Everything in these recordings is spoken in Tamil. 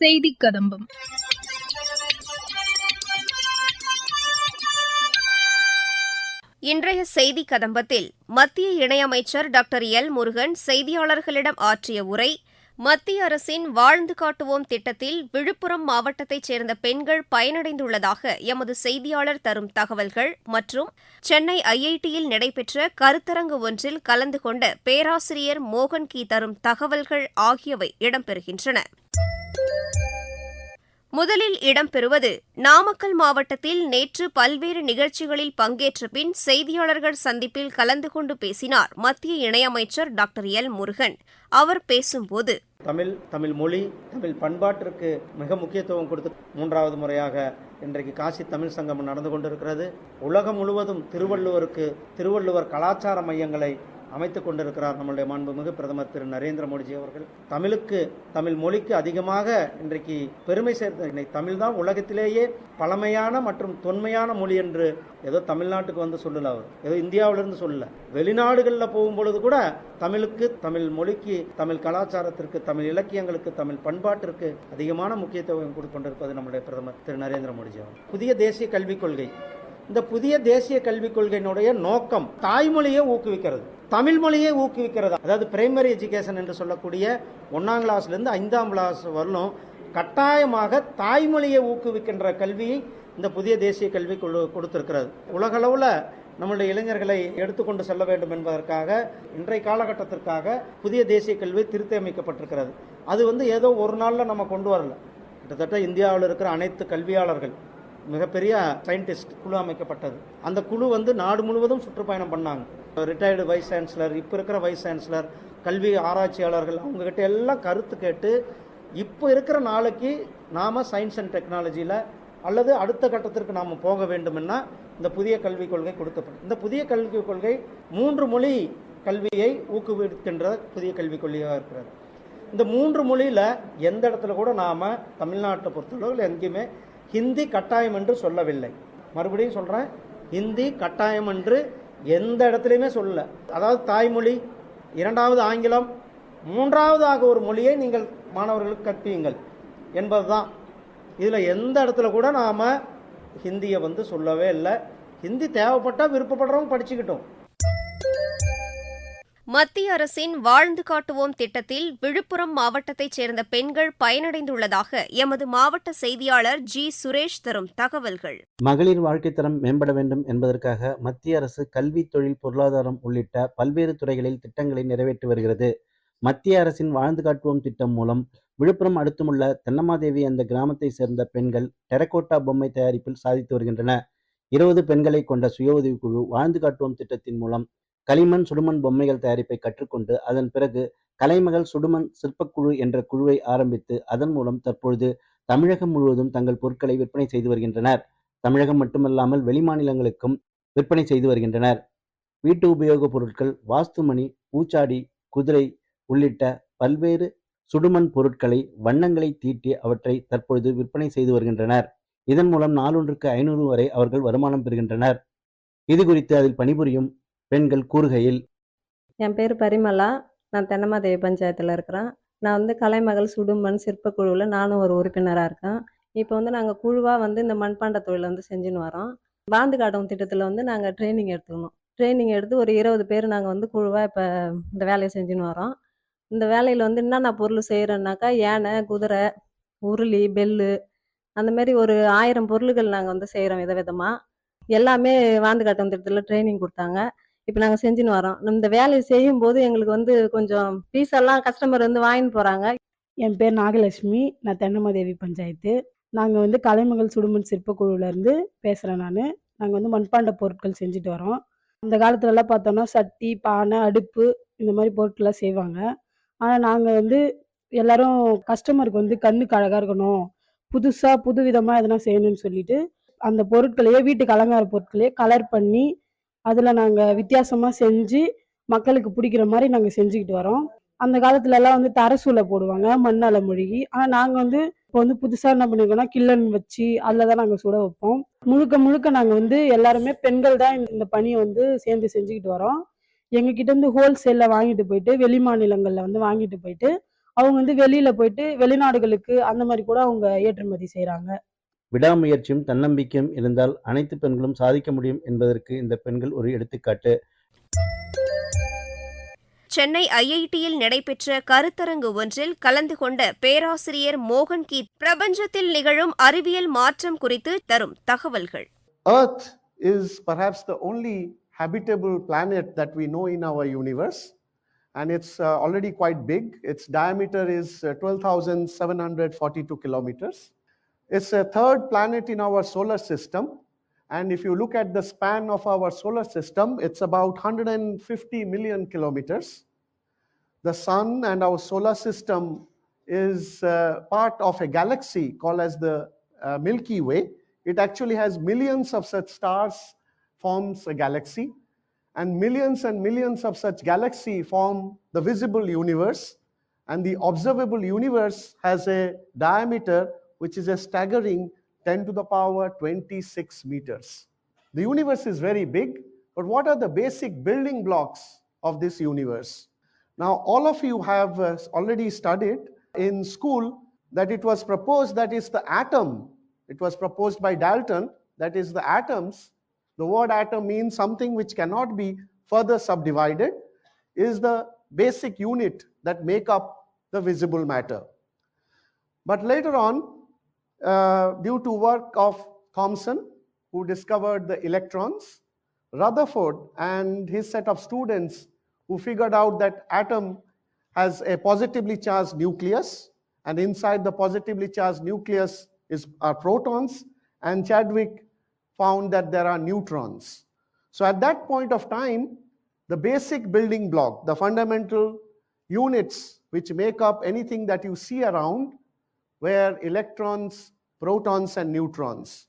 செய்தி கதம்பம். இன்றைய செய்தி கதம்பத்தில் மத்திய இணையமைச்சர் டாக்டர் எல் முருகன் செய்தியாளர்களிடம் ஆற்றிய உரை மத்திய அரசின் வாழ்ந்து காட்டுவோம் திட்டத்தில் விழுப்புரம் மாவட்டத்தைச் சேர்ந்த பெண்கள் பயனடைந்துள்ளதாக எமது செய்தியாளர் தரும் தகவல்கள் மற்றும் சென்னை ஐஐடியில் நடைபெற்ற கருத்தரங்கு ஒன்றில் கலந்து கொண்ட பேராசிரியர் மோகன் கி தரும் தகவல்கள் ஆகியவை இடம்பெறுகின்றன. முதலில் இடம்பெறுவது நாமக்கல் மாவட்டத்தில் நேற்று பல்வேறு நிகழ்ச்சிகளில் பங்கேற்ற பின் செய்தியாளர்கள் சந்திப்பில் கலந்து கொண்டு பேசினார் மத்திய இணையமைச்சர் டாக்டர் எல் முருகன். அவர் பேசும்போது தமிழ் தமிழ் மொழி தமிழ் பண்பாட்டிற்கு மிக முக்கியத்துவம் கொடுத்து மூன்றாவது முறையாக இன்றைக்கு காசி தமிழ் சங்கம் நடந்து கொண்டிருக்கிறது. உலகம் முழுவதும் திருவள்ளுவருக்கு திருவள்ளுவர் கலாச்சார மையங்களை அமைத்துக் கொண்டிருக்கிறார் நம்முடைய மாண்புமிகு பிரதமர் திரு நரேந்திர மோடிஜி அவர்கள். தமிழுக்கு தமிழ் மொழிக்கு அதிகமாக இன்றைக்கு பெருமை சேர்த்த தமிழ் தான் உலகத்திலேயே பழமையான மற்றும் தொன்மையான மொழி என்று ஏதோ தமிழ்நாட்டுக்கு வந்து சொல்லல அவர். ஏதோ இந்தியாவிலிருந்து சொல்லல. வெளிநாடுகளில் போகும்பொழுது கூட தமிழுக்கு தமிழ் மொழிக்கு தமிழ் கலாச்சாரத்திற்கு தமிழ் இலக்கியங்களுக்கு தமிழ் பண்பாட்டிற்கு அதிகமான முக்கியத்துவம் கொடுத்து கொண்டிருப்பது நம்முடைய பிரதமர் திரு நரேந்திர மோடிஜி அவர் புதிய தேசிய கல்விக் கொள்கை. இந்த புதிய தேசிய கல்விக் கொள்கையினுடைய நோக்கம் தாய்மொழியை ஊக்குவிக்கிறது. தமிழ் மொழியை ஊக்குவிக்கிறது. அதாவது பிரைமரி எஜுகேஷன் என்று சொல்லக்கூடிய ஒன்றாம் கிளாஸ்லேருந்து ஐந்தாம் கிளாஸ் வரலும் கட்டாயமாக தாய்மொழியை ஊக்குவிக்கின்ற கல்வியை இந்த புதிய தேசிய கல்வி கொடுத்திருக்கிறது. உலகளவில் நம்முடைய இளைஞர்களை எடுத்துக்கொண்டு செல்ல வேண்டும் என்பதற்காக இன்றைய காலகட்டத்திற்காக புதிய தேசிய கல்வி திருத்தி அமைக்கப்பட்டிருக்கிறது அது வந்து ஏதோ ஒரு நாளில் நம்ம கொண்டு வரல. கிட்டத்தட்ட இந்தியாவில் இருக்கிற அனைத்து கல்வியாளர்கள் மிகப்பெரிய சயின்டிஸ்ட் குழு அமைக்கப்பட்டது. அந்த குழு வந்து நாடு முழுவதும் சுற்றுப்பயணம் பண்ணாங்க. ரிட்டையர்டு வைஸ் சான்சலர் இப்போ இருக்கிற வைஸ் சான்சலர் கல்வி ஆராய்ச்சியாளர்கள் அவங்கக்கிட்ட எல்லாம் கருத்து கேட்டு இப்போ இருக்கிற நாளைக்கு நாம் சயின்ஸ் அண்ட் டெக்னாலஜியில் அல்லது அடுத்த கட்டத்திற்கு நாம் போக வேண்டும்னா இந்த புதிய கல்விக் கொள்கை கொடுக்கப்படும். இந்த புதிய கல்விக் கொள்கை மூன்று மொழி கல்வியை ஊக்குவிக்கின்ற புதிய கல்விக் கொள்கையாக இருக்கிறது. இந்த மூன்று மொழியில் எந்த இடத்துல கூட நாம் தமிழ்நாட்டை பொறுத்தளவில் எங்கேயுமே ஹிந்தி கட்டாயம் என்று சொல்லவில்லை. மறுபடியும் சொல்கிறேன் ஹிந்தி கட்டாயம் என்று எந்த இடத்துலையுமே சொல்லல. அதாவது தாய்மொழி இரண்டாவது ஆங்கிலம் மூன்றாவதாக ஒரு மொழியை நீங்கள் மாணவர்களுக்கு கற்பியுங்கள் என்பதுதான். இதில் எந்த இடத்துல கூட நாம் ஹிந்தியை வந்து சொல்லவே இல்லை. ஹிந்தி தேவைப்பட்டால் விருப்பப்படுறவங்க படிச்சுக்கிட்டோம். மத்திய அரசின் வாழ்ந்து காட்டுவோம் திட்டத்தில் விழுப்புரம் மாவட்டத்தைச் சேர்ந்த பெண்கள் பயனடைந்துள்ளதாக எமது மாவட்ட செய்தியாளர் ஜி சுரேஷ் தரும் தகவல்கள். மகளிர் வாழ்க்கை தரம் மேம்பட வேண்டும் என்பதற்காக மத்திய அரசு கல்வி தொழில் பொருளாதாரம் உள்ளிட்ட பல்வேறு துறைகளில் திட்டங்களை நிறைவேற்றி வருகிறது. மத்திய அரசின் வாழ்ந்து காட்டுவோம் திட்டம் மூலம் விழுப்புரம் அடுத்துமுள்ள தென்னமாதேவி அந்த கிராமத்தை சேர்ந்த பெண்கள் டெரகோட்டா பொம்மை தயாரிப்பில் சாதித்து வருகின்றன இருபது பெண்களை கொண்ட சுய உதவிக்குழு வாழ்ந்து காட்டுவோம் திட்டத்தின் மூலம் களிமண் சுடுமண் பொம்மைகள் தயாரிப்பை கற்றுக்கொண்டு அதன் பிறகு கலைமகள் சுடுமண் சிற்பக்குழு என்ற குழுவை ஆரம்பித்து அதன் மூலம் தற்பொழுது தமிழகம் முழுவதும் தங்கள் பொருட்களை விற்பனை செய்து வருகின்றனர். தமிழகம் மட்டுமல்லாமல் வெளிமாநிலங்களுக்கும் விற்பனை செய்து வருகின்றனர். வீட்டு உபயோகப் பொருட்கள் வாஸ்துமணி பூச்சாடி குதிரை உள்ளிட்ட பல்வேறு சுடுமண் பொருட்களை வண்ணங்களை தீட்டி அவற்றை தற்பொழுது விற்பனை செய்து வருகின்றனர். இதன் மூலம் நாளொன்றுக்கு ஐநூறு வரை அவர்கள் வருமானம் பெறுகின்றனர். இது குறித்து அதில் பணிபுரியும் பெண்கள் கூறுகையில் என் பேர் பரிமளா. நான் தென்னமாதேவி பஞ்சாயத்தில் இருக்கிறேன். நான் வந்து கலைமகள் சுடுமண் சிற்பக்குழுவில் நானும் ஒரு உறுப்பினராக இருக்கேன். இப்போ வந்து நாங்கள் குழுவாக வந்து இந்த மண்பாண்ட தொழிலை வந்து செஞ்சுன்னு வரோம். பாந்து காட்டும் திட்டத்தில் வந்து நாங்கள் ட்ரைனிங் எடுத்துக்கணும். ட்ரைனிங் எடுத்து ஒரு இருபது பேர் நாங்கள் வந்து குழுவாக இப்போ இந்த வேலையை செஞ்சுன்னு வரோம். இந்த வேலையில் வந்து என்னென்ன பொருள் செய்கிறோன்னாக்கா யானை குதிரை உருளி பெல்லு அந்த மாதிரி ஒரு ஆயிரம் பொருள்கள் நாங்கள் வந்து செய்கிறோம் விதவிதமாக எல்லாமே வாந்து காட்டும் திட்டத்தில் ட்ரைனிங் கொடுத்தாங்க. இப்போ நாங்கள் செஞ்சுன்னு வரோம் இந்த வேலையை செய்யும் போது எங்களுக்கு வந்து கொஞ்சம் பீஸ் எல்லாம் கஸ்டமர் வந்து வாங்கின்னு போகிறாங்க என் பேர் நாகலட்சுமி. நான் தென்னமாதேவி பஞ்சாயத்து. நாங்கள் வந்து கலைமகள் சுடுமண் சிற்பக்குழுவிலேருந்து பேசுகிறேன் நான். நாங்கள் வந்து மண்பாண்ட பொருட்கள் செஞ்சுட்டு வரோம் அந்த காலத்துலலாம் பார்த்தோன்னா சட்டி பானை அடுப்பு இந்த மாதிரி பொருட்கள்லாம் செய்வாங்க. ஆனால் நாங்கள் வந்து எல்லாரும் கஸ்டமருக்கு வந்து கண்ணுக்கு அழகாக இருக்கணும். புதுசாக புது விதமாக எதனா செய்யணும்னு சொல்லிட்டு அந்த பொருட்களையே வீட்டுக்கு அலங்கார பொருட்களையே கலர் பண்ணி அதில் நாங்கள் வித்தியாசமாக செஞ்சு மக்களுக்கு பிடிக்கிற மாதிரி நாங்கள் செஞ்சுக்கிட்டு வரோம். அந்த காலத்துலலாம் வந்து தரசூலை போடுவாங்க மண்ணால மொழிகி ஆனால் நாங்கள் வந்து இப்போ வந்து புதுசாக என்ன பண்ணியிருக்கோம்னா கில்லன் வச்சு அதில் தான் நாங்கள் சுட வைப்போம். முழுக்க முழுக்க நாங்கள் வந்து எல்லாருமே பெண்கள் தான் இந்த- பணியை வந்து சேர்ந்து செஞ்சுக்கிட்டு வரோம். எங்ககிட்ட இருந்து ஹோல்சேலில் வாங்கிட்டு போயிட்டு வெளி மாநிலங்களில் வந்து வாங்கிட்டு போயிட்டு அவங்க வந்து வெளியில் போயிட்டு வெளிநாடுகளுக்கு அந்த மாதிரி கூட அவங்க ஏற்றுமதி செய்கிறாங்க விடாமுயற்சியும் தன்னம்பிக்கையும் இருந்தால் அனைத்து பெண்களும் சாதிக்க முடியும் என்பதற்கு இந்த பெண்கள் ஒரு எடுத்துக்காட்டு சென்னை ஐஐடியில் நடைபெற்ற கருத்தரங்கு ஒன்றில் கலந்து கொண்ட பேராசிரியர் மோகன் கீத் பிரபஞ்சத்தில் நிகழும் அறிவியல் மாற்றம் குறித்து தரும் தகவல்கள் Earth is perhaps the only habitable planet that we know in our universe, and it's uh, already quite big. Its diameter is uh, 12,742 kilometers. It's a third planet in our solar system, and if you look at the span of our solar system, it's about 150 million kilometers. The sun and our solar system is uh, part of a galaxy called as the uh, Milky Way. It actually has millions of such stars forms a galaxy and millions and millions of such galaxy form the visible universe and the observable universe has a diameter which is a staggering 10 to the power 26 meters. The universe is very big but what are the basic building blocks of this universe? Now all of you have uh, already studied in school that it was proposed that is the atom. It was proposed by Dalton, that is, the atoms, the word atom means something which cannot be further subdivided, is the basic unit that make up the visible matter. But later on, uh, due to work of Thomson, who discovered the electrons, Rutherford and his set of students who figured out that atom has a positively charged nucleus, and inside the positively charged nucleus is are protons, and Chadwick found that there are neutrons. So at that point of time, the basic building block, the fundamental units which make up anything that you see around, were electrons, protons, and neutrons.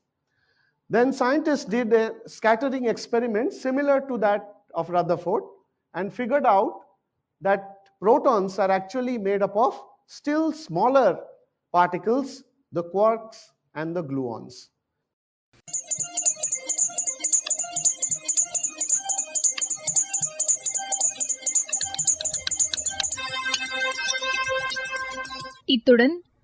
Then scientists did a scattering experiment similar to that of Rutherford and figured out that protons are actually made up of still smaller particles, the quarks and the gluons. இத்துடன்